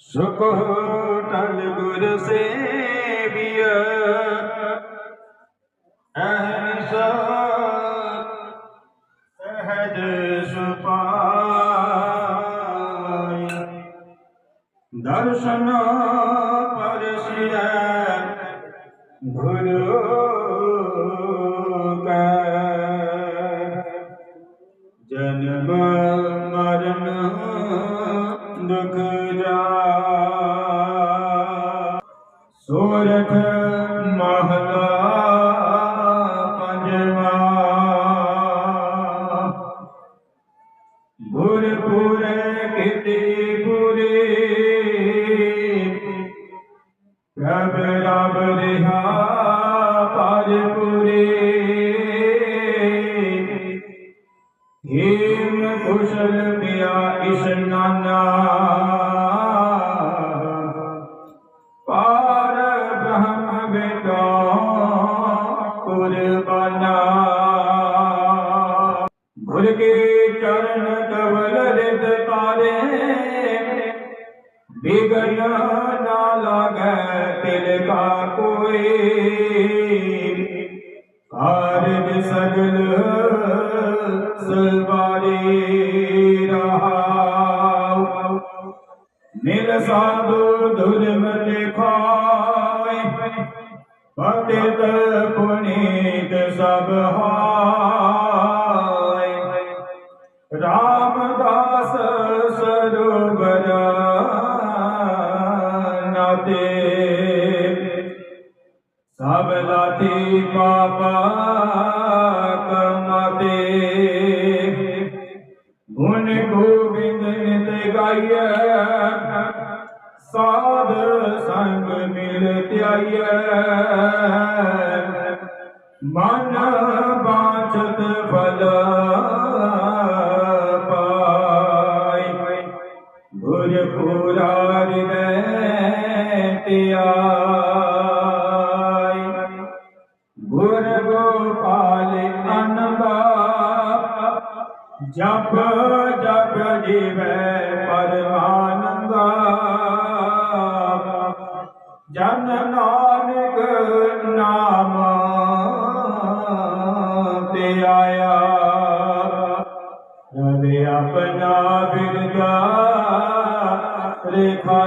ਸੁਖ ਟਲ ਗੁਰ ਸੇਵਿਆ ਅਹਨਿਸ ਸਹਜ ਸੁਪਾਈ ਦਰਸ਼ਨ ਪਰਸਿਆ ਗੁਰੂ ਜਨਮ ਮਰਨ ਦੁਖ ਜਾ ਗੁਰਪੁਰੇ ਕਿਤੇ ਪੁਰੇ। ਪ੍ਰਭ ਰਬ ਰਹਾ ਪਰਪੁਰੇ ਹੇਮ ਕੁਸ਼ਲ ਪਿਆ ਇਸ਼ਨਾਨਾ ਪਾਰ ਬ੍ਰਹਮ ਬੇਟਾ ਕੁਰਬਾਨਾ ਬਿਗਨ ਨਾ ਲਾਗੈ ਤਿਲ ਕਾ ਕੋਈ ਕਾਰਜ ਸਗਲ ਸਵਾਰੀ ਰਹਾਉ। ਮਿਲ ਸਾਧੂ ਧੁਰਮ ਲਿਖਾਈ ਪਤਿਤ ਪੁਨੀਤ ਸਭ ਹਾਈ ਸਭ ਲਾਤੀ ਪਾਪਾ ਕਮਾਤੇ ਗੁਣ ਗੋਬਿੰਦ ਨਿਤ ਗਾਈਐ। ਸਾਧ ਸੰਗ ਮਿਲ ਧਿਆਈਐ। ਮਨ ਬਾਚਤ ਪਾਈ। ਗੁਰ ਪੂਰਾ ਹਿਰਦੈ ਧਿਆਈ ਗੋਪਾਲ ਅਨੰਦਾ ਜਪ ਜਪ ਜੀਵੈ ਪਰਮਾਨੰਦਾ ਜਨ ਨਾਨਕ ਨਾਮ ਤੇ ਆਇਆ। ਰਵੇ ਆਪਣਾ ਬਿਰਦਾ, ਰੇਖਾ